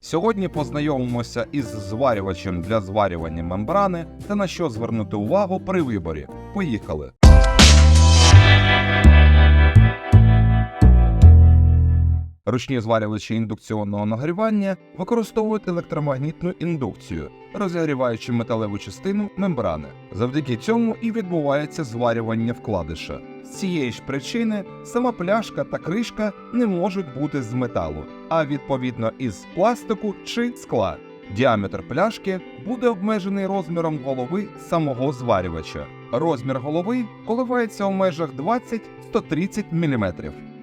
Сьогодні познайомимося із зварювачем для зварювання мембрани та на що звернути увагу при виборі. Поїхали! Ручні зварювачі індукційного нагрівання використовують електромагнітну індукцію, розігріваючи металеву частину мембрани. Завдяки цьому і відбувається зварювання вкладиша. З цієї ж причини сама пляшка та кришка не можуть бути з металу, а відповідно із пластику чи скла. Діаметр пляшки буде обмежений розміром голови самого зварювача. Розмір голови коливається у межах 20-130 мм.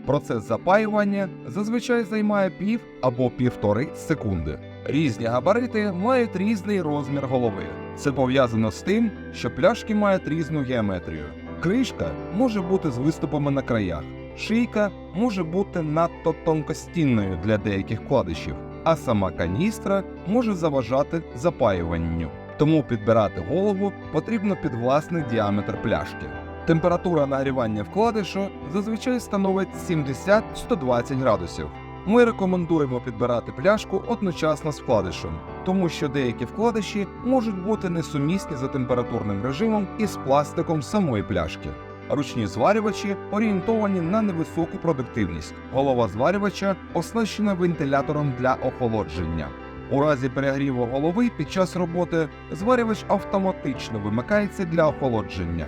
Процес запаювання зазвичай займає пів або півтори секунди. Різні габарити мають різний розмір голови. Це пов'язано з тим, що пляшки мають різну геометрію. Кришка може бути з виступами на краях, шийка може бути надто тонкостінною для деяких вкладишів, а сама каністра може заважати запаюванню. Тому підбирати голову потрібно під власний діаметр пляшки. Температура нагрівання вкладишу зазвичай становить 70-120 градусів. Ми рекомендуємо підбирати пляшку одночасно з вкладишем, тому що деякі вкладиші можуть бути несумісні за температурним режимом із пластиком самої пляшки. Ручні зварювачі орієнтовані на невисоку продуктивність. Голова зварювача оснащена вентилятором для охолодження. У разі перегріву голови під час роботи зварювач автоматично вимикається для охолодження